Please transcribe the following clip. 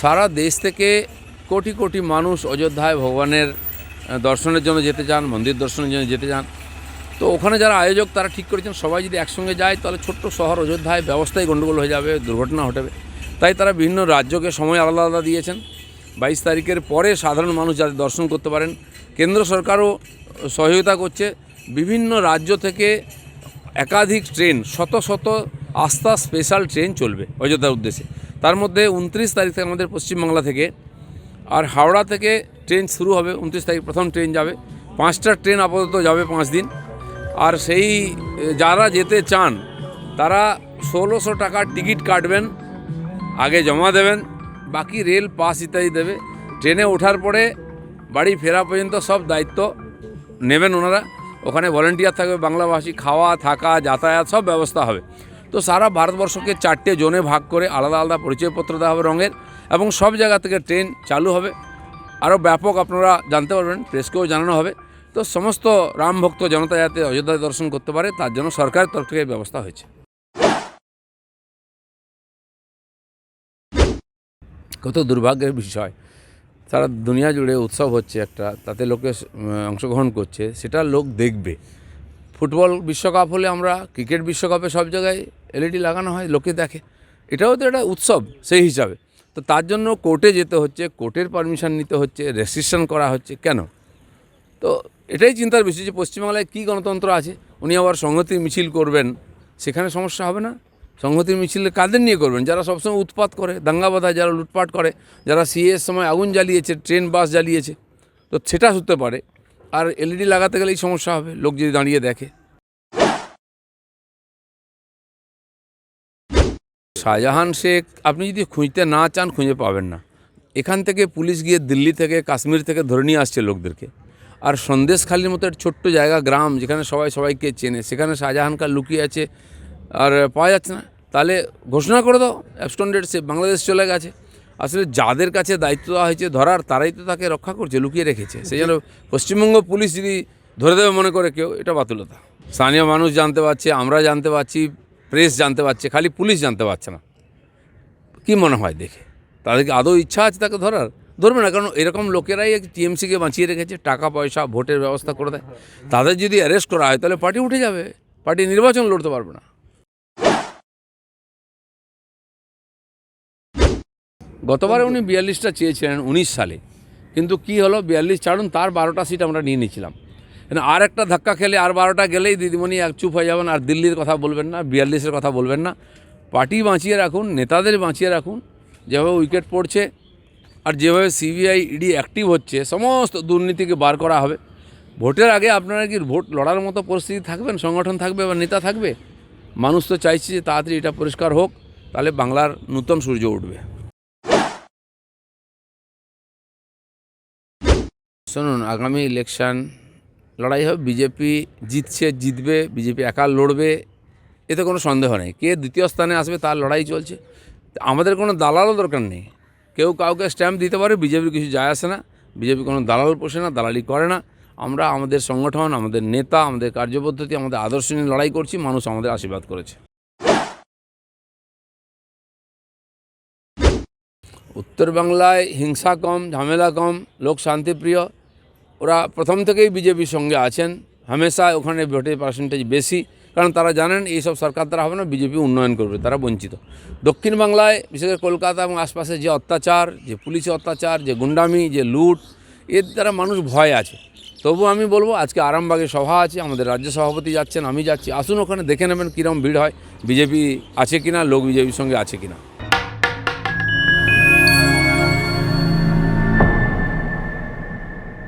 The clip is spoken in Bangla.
সারা দেশ থেকে কোটি কোটি মানুষ অযোধ্যায় ভগবানের দর্শনের জন্য যেতে চান, মন্দির দর্শনের জন্য যেতে চান। তো ওখানে যারা আয়োজক তারা ঠিক করেছেন, সবাই যদি একসঙ্গে যায় তাহলে ছোট্ট শহর অযোধ্যায় ব্যবস্থায় গণ্ডগোল হয়ে যাবে, দুর্ঘটনা ঘটবে। তাই তারা বিভিন্ন রাজ্যকে সময় আলাদা আলাদা দিয়েছেন। বাইশ তারিখের পরে সাধারণ মানুষ যাতে দর্শন করতে পারেন। কেন্দ্র সরকারও সহায়তা করছে। বিভিন্ন রাজ্য থেকে একাধিক ট্রেন, শত শত আস্থা স্পেশাল ট্রেন চলবে অযোধ্যার উদ্দেশ্যে। তার মধ্যে উনত্রিশ তারিখ থেকে আমাদের পশ্চিমবাংলা থেকে। আর হাওড়া থেকে ট্রেন শুরু হবে, উনত্রিশ তারিখ প্রথম ট্রেন যাবে। পাঁচটা ট্রেন আপাতত যাবে পাঁচ দিন। আর সেই, যারা যেতে চান, তারা ষোলোশো টাকার টিকিট কাটবেন, আগে জমা দেবেন, বাকি রেল পাস ইত্যাদি দেবে। ট্রেনে ওঠার পরে বাড়ি ফেরা পর্যন্ত সব দায়িত্ব নেবেন ওনারা। ওখানে ভলেন্টিয়ার থাকবে, বাংলাভাষী খাওয়া, থাকা, যাতায়াত সব ব্যবস্থা হবে। তো সারা ভারতবর্ষকে চারটে জোনে ভাগ করে আলাদা আলাদা পরিচয়পত্র দেওয়া হবে রঙের এবং সব জায়গা থেকে ট্রেন চালু হবে। আরও ব্যাপক আপনারা জানতে পারবেন, প্রেসকেও জানানো হবে। তো সমস্ত রাম ভক্ত জনতা যাতে অযোধ্যা দর্শন করতে পারে, তার জন্য সরকারের তরফ থেকে ব্যবস্থা হয়েছে। কত দুর্ভাগ্যের বিষয়। সারা দুনিয়া জুড়ে উৎসব হচ্ছে একটা, তাতে লোকে অংশগ্রহণ করছে, সেটা লোক দেখবে। ফুটবল বিশ্বকাপ হলে আমরা, ক্রিকেট বিশ্বকাপে সব জায়গায় এলইডি লাগানো হয়, লোকে দেখে। এটাও তো একটা উৎসব সেই হিসাবে। তো তার জন্য কোর্টে যেতে হচ্ছে, কোর্টের পারমিশন নিতে হচ্ছে রেস্ট্রিকশন করা হচ্ছে, কেন? তো এটাই চিন্তার বিষয় যে পশ্চিমবাংলায় কী গণতন্ত্র আছে। উনি আবার সংহতির মিছিল করবেন, সেখানে সমস্যা হবে না? সংহতির মিছিল কাদের নিয়ে করবেন? যারা সবসময় উৎপাত করে, দাঙ্গা বাঁধায় যারা লুটপাট করে, যারা সিএর সময় আগুন জ্বালিয়েছে ট্রেন বাস জ্বালিয়েছে, তো সেটা হতে পারে। আর এলইডি লাগাতে গেলেই সমস্যা হবে, লোক যদি দাঁড়িয়ে দেখে। শাহজাহান শেখ, আপনি যদি খুঁজতে না চান, খুঁজে পাবেন না। এখান থেকে পুলিশ গিয়ে দিল্লি থেকে, কাশ্মীর থেকে ধরে নিয়ে আসছে লোকদেরকে। আর সন্দেশখালির মতো একটা ছোট্ট জায়গা, গ্রাম, যেখানে সবাই সবাইকে চেনে, সেখানে শাহজাহান খান লুকিয়ে আছে। আর পাওয়া যাচ্ছে না। তাহলে ঘোষণা করে দাও অ্যাবস্টন্ডেড সে বাংলাদেশ চলে গেছে। আসলে যাদের কাছে দায়িত্ব দেওয়া হয়েছে ধরার, তারাই তো তাকে রক্ষা করছে, লুকিয়ে রেখেছে। সেই জন্য পশ্চিমবঙ্গ পুলিশ যদি ধরে দেবে মনে করে কেউ, এটা বাতুলতা। স্থানীয় মানুষ জানতে পারছে, আমরা জানতে পারছি প্রেস জানতে পারছে, খালি পুলিশ জানতে পারছে না। কি মনে হয় দেখে? তাদেরকে আদৌ ইচ্ছা আছে তাকে ধরার? ধরবে না, কারণ এরকম লোকেরাই টিএমসিকে বাঁচিয়ে রেখেছে, টাকা, পয়সা, ভোটের ব্যবস্থা করে দেয়। তাদের যদি অ্যারেস্ট করা হয়, তাহলে পার্টি উঠে যাবে। পার্টি নির্বাচন লড়তে পারবে না। গতবারে উনি বিয়াল্লিশটা চেয়েছিলেন উনিশ সালে। কিন্তু কি হলো? বিয়াল্লিশ ছাড়ুন, তার বারোটা সিট আমরা নিয়ে নিয়েছিলাম। মানে আর একটা ধাক্কা খেলে আর বারোটা গেলেই দিদিমণি এক চুপ হয়ে যাবেন, আর দিল্লির কথা বলবেন না, বিয়াল্লিশের কথা বলবেন না। পার্টি বাঁচিয়ে রাখুন, নেতাদের বাঁচিয়ে রাখুন, যেভাবে উইকেট পড়ছে আর যেভাবে সিবিআই ইডি অ্যাক্টিভ হচ্ছে, সমস্ত দুর্নীতিকে বার করা হবে। ভোটের আগে আপনারা কি ভোট লড়ার মতো পরিস্থিতি থাকবেন? সংগঠন থাকবে বা নেতা থাকবে? মানুষ তো চাইছে যে তাড়াতাড়ি এটা পরিষ্কার হোক, তাহলে বাংলার নূতন সূর্য উঠবে। শুনুন, আগামী ইলেকশন লড়াই হবে। বিজেপি জিতছে, জিতবে, বিজেপি একা লড়বে এতে কোনো সন্দেহ নেই। কে দ্বিতীয় স্থানে আসবে তার লড়াই চলছে। আমাদের কোনো দালালও দরকার নেই। কেউ কাউকে স্ট্যাম্প দিতে পারে বিজেপির কিছু যায় আসে না। বিজেপি কোনো দালাল পোষে না, দালালি করে না। আমরা আমাদের সংগঠন, আমাদের নেতা, আমাদের কার্যপদ্ধতি, আমাদের আদর্শ নিয়ে লড়াই করছি, মানুষ আমাদের আশীর্বাদ করেছে। উত্তর বাংলায় হিংসা কম, ঝামেলা কম, লোক শান্তিপ্রিয়। ওরা প্রথম থেকেই বিজেপির সঙ্গে আছেন। হামেশা ওখানে ভোটের পার্সেন্টেজ বেশি। কারণ তারা জানেন এইসব সরকার দ্বারা হবে না, বিজেপি উন্নয়ন করবে, তারা বঞ্চিত। দক্ষিণ বাংলায় বিশেষ করে কলকাতা এবং আশপাশে যে অত্যাচার, যে পুলিশে অত্যাচার, যে গুন্ডামি, যে লুট, এর দ্বারা মানুষ ভয় আছে। তবু আমি বলব, আজকে আরামবাগে সভা আছে, আমাদের রাজ্য সভাপতি যাচ্ছেন, আমি যাচ্ছি। আসুন ওখানে দেখে নেবেন কীরকম ভিড় হয়, বিজেপি আছে কিনা, লোক বিজেপির সঙ্গে আছে কিনা।